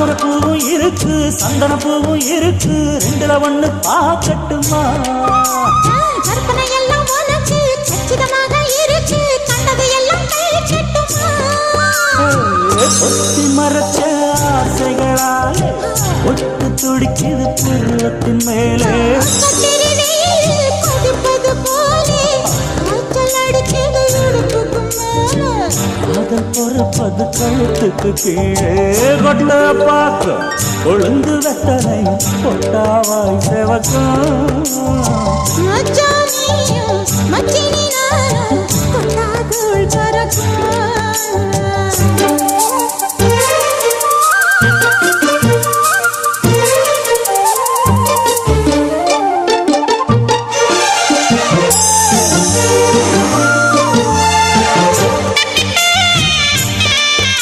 தாமரை பூவும் இருக்கு சந்தன பூவும் இருக்கு ரெண்டுல ஒண்ணு பார்க்கட்டுமா கற்பனை எல்லாம் உனக்கு கச்சிதமாக இருக்கு கண்டது எல்லாம் கை கட்டுமா ஒத்தி மறைச்ச ஆசைகளாலே ஒட்டு துடிக்குது புருவத்தின் மேலே. காதல் பொறுப்பது கழுத்துக்கு கீழே கொட்ட பார்க்க கொழுந்து வெத்தனை கொட்டாவாய் செவக்கம்